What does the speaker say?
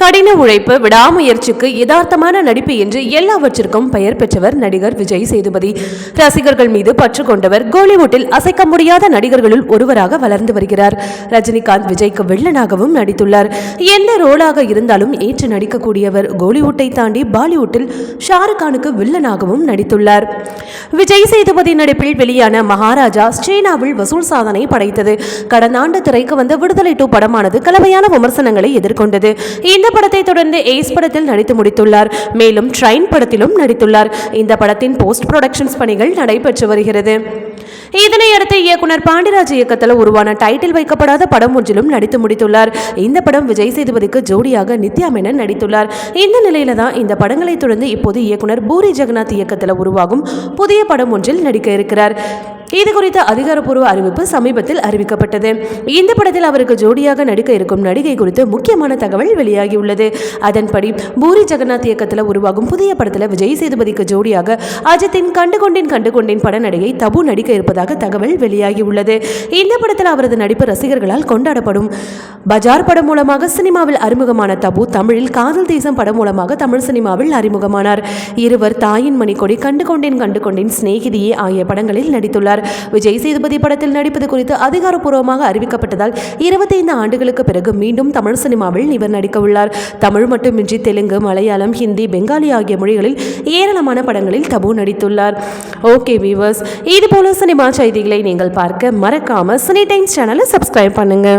கடின உழைப்பு விடாமுயற்சிக்கு யதார்த்தமான நடிப்பு என்று எல்லாவற்றிற்கும் பெயர் பெற்றவர் நடிகர் விஜய் சேதுபதி. ரசிகர்கள் மீது பற்று கொண்டவர் கோலிவுட்டில் அசைக்க முடியாத நடிகர்களுள் ஒருவராக வளர்ந்து வருகிறார். ரஜினிகாந்த் விஜய்க்கு வில்லனாகவும் நடித்துள்ளார். எந்த ரோலாக இருந்தாலும் ஏற்று நடிக்கக்கூடியவர் கோலிவுட்டை தாண்டி பாலிவுட்டில் ஷாருக்கானுக்கு வில்லனாகவும் நடித்துள்ளார். விஜய் சேதுபதி நடிப்பில் வெளியான மகாராஜா சீனாவில் வசூல் சாதனை படைத்தது. கடந்த ஆண்டு திரைக்கு வந்த விடுதலை டூ படமானது கலவையான விமர்சனங்களை எதிர்கொண்டது. இந்த படத்தை தொடர்ந்து ஏஸ் படத்தில் நடித்து முடித்துள்ளார். மேலும் ட்ரைன் படத்திலும் நடித்துள்ளார். இந்த படத்தின் போஸ்ட் ப்ரொடக்ஷன்ஸ் பணிகள் நடைபெற்று வருகிறது. இதனையடுத்து இயக்குனர் பாண்டிராஜ் இயக்கத்தில் உருவான டைட்டில் வைக்கப்படாத படம் ஒன்றிலும் நடித்து முடித்துள்ளார். இந்த படம் விஜய் சேதுபதிக்கு ஜோடியாக நித்யா மேனன் நடித்துள்ளார். இந்த நிலையில தான் இந்த படங்களை தொடர்ந்து இப்போது இயக்குனர் பூரி ஜெகநாத் இயக்கத்தில் உருவாகும் புதிய படம் ஒன்றில் நடிக்க இருக்கிறார். இது குறித்த அதிகாரப்பூர்வ அறிவிப்பு சமீபத்தில் அறிவிக்கப்பட்டது. இந்த படத்தில் அவருக்கு ஜோடியாக நடிக்க இருக்கும் நடிகை குறித்து முக்கியமான தகவல் வெளியாகியுள்ளது. அதன்படி பூரி ஜெகநாத் இயக்கத்தில் உருவாகும் புதிய படத்தில் விஜய் சேதுபதிக்கு ஜோடியாக அஜித்தின் கண்டுகொண்டின் கண்டு பட நடிகை தபு நடிக்க இருப்பதாக தகவல் வெளியாகியுள்ளது. இந்த படத்தில் அவரது நடிப்பு ரசிகர்களால் கொண்டாடப்படும். பஜார் படம் மூலமாக சினிமாவில் அறிமுகமான தபு தமிழில் காதல் தேசம் படம் மூலமாக தமிழ் சினிமாவில் அறிமுகமானார். இருவர் தாயின் மணிக்கொடி கண்டு கண்டுகொண்டேன் கண்டு சிநேகிதியே ஆகிய படங்களில் நடித்துள்ளார். விஜய் சேதுபதி படத்தில் நடிப்பது குறித்து அதிகாரப்பூர்வமாக அறிவிக்கப்பட்டதால் இருபத்தைந்து ஆண்டுகளுக்கு பிறகு மீண்டும் தமிழ் சினிமாவில் இவர் நடிக்க உள்ளார் தமிழ் மட்டுமின்றி தெலுங்கு மலையாளம் ஹிந்தி பெங்காலி ஆகிய மொழிகளில் ஏராளமான படங்களில் தபு நடித்துள்ளார். ஓகே வீவர்ஸ் இது போல சினிமா செய்திகளை நீங்கள் பார்க்க மறக்காம சினி டைம்ஸ் சேனலை சப்ஸ்கிரைப் பண்ணுங்க.